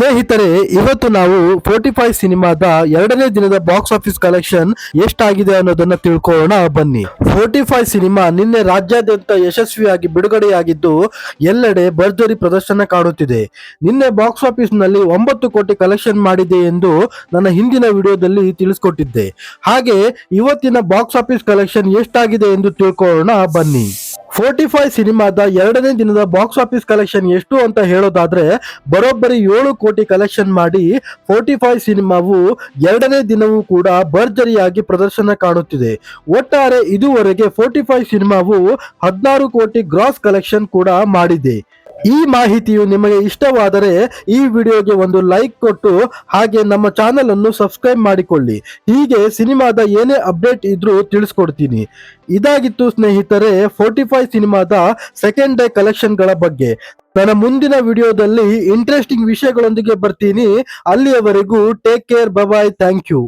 ಸ್ನೇಹಿತರೆ, ಇವತ್ತು ನಾವು ಫೋರ್ಟಿ ಫೈವ್ ಸಿನಿಮಾದ ಎರಡನೇ ದಿನದ ಬಾಕ್ಸ್ ಆಫೀಸ್ ಕಲೆಕ್ಷನ್ ಎಷ್ಟಾಗಿದೆ ಅನ್ನೋದನ್ನ ತಿಳ್ಕೊಳ್ಳೋಣ, ಬನ್ನಿ. ಫೋರ್ಟಿ ಫೈವ್ ಸಿನಿಮಾ ನಿನ್ನೆ ರಾಜ್ಯಾದ್ಯಂತ ಯಶಸ್ವಿಯಾಗಿ ಬಿಡುಗಡೆಯಾಗಿದ್ದು, ಎಲ್ಲೆಡೆ ಭರ್ಜರಿ ಪ್ರದರ್ಶನ ಕಾಣುತ್ತಿದೆ. ನಿನ್ನೆ ಬಾಕ್ಸ್ ಆಫೀಸ್ನಲ್ಲಿ ಒಂಬತ್ತು ಕೋಟಿ ಕಲೆಕ್ಷನ್ ಮಾಡಿದೆ ಎಂದು ನನ್ನ ಹಿಂದಿನ ವಿಡಿಯೋದಲ್ಲಿ ತಿಳಿಸ್ಕೊಟ್ಟಿದ್ದೆ. ಹಾಗೆ, ಇವತ್ತಿನ ಬಾಕ್ಸ್ ಆಫೀಸ್ ಕಲೆಕ್ಷನ್ ಎಷ್ಟಾಗಿದೆ ಎಂದು ತಿಳ್ಕೊಳ್ಳೋಣ, ಬನ್ನಿ. ಫೋರ್ಟಿ ಫೈವ್ ಸಿನಿಮಾದ ಎರಡನೇ ದಿನದ ಬಾಕ್ಸ್ ಆಫೀಸ್ ಕಲೆಕ್ಷನ್ ಎಷ್ಟು ಅಂತ ಹೇಳೋದಾದ್ರೆ, ಬರೋಬ್ಬರಿ ಏಳು ಕೋಟಿ ಕಲೆಕ್ಷನ್ ಮಾಡಿ ಫೋರ್ಟಿ ಫೈವ್ ಸಿನಿಮಾವು ಎರಡನೇ ದಿನವೂ ಕೂಡ ಭರ್ಜರಿಯಾಗಿ ಪ್ರದರ್ಶನ ಕಾಣುತ್ತಿದೆ. ಒಟ್ಟಾರೆ ಇದುವರೆಗೆ ಫೋರ್ಟಿ ಫೈವ್ ಸಿನಿಮಾವು ಹದಿನಾರು ಕೋಟಿ ಗ್ರಾಸ್ ಕಲೆಕ್ಷನ್ ಕೂಡ ಮಾಡಿದೆ. ಈ ಮಾಹಿತಿಯು ನಿಮಗೆ ಇಷ್ಟವಾದರೆ ಈ ವಿಡಿಯೋಗೆ ಒಂದು ಲೈಕ್ ಕೊಟ್ಟು ಹಾಗೆ ನಮ್ಮ ಚಾನೆಲ್ ಅನ್ನು ಸಬ್ಸ್ಕ್ರೈಬ್ ಮಾಡಿಕೊಳ್ಳಿ. ಹೀಗೆ ಸಿನಿಮಾದ ಏನೇ ಅಪ್ಡೇಟ್ ಇದ್ರೂ ತಿಳಿಸ್ಕೊಡ್ತೀನಿ. ಇದಾಗಿತ್ತು ಸ್ನೇಹಿತರೆ, ಫೋರ್ಟಿ ಫೈವ್ ಸಿನಿಮಾದ ಸೆಕೆಂಡ್ ಡೇ ಕಲೆಕ್ಷನ್ಗಳ ಬಗ್ಗೆ. ನನ್ನ ಮುಂದಿನ ವಿಡಿಯೋದಲ್ಲಿ ಇಂಟ್ರೆಸ್ಟಿಂಗ್ ವಿಷಯಗಳೊಂದಿಗೆ ಬರ್ತೀನಿ. ಅಲ್ಲಿಯವರೆಗೂ take care bye bye thank you.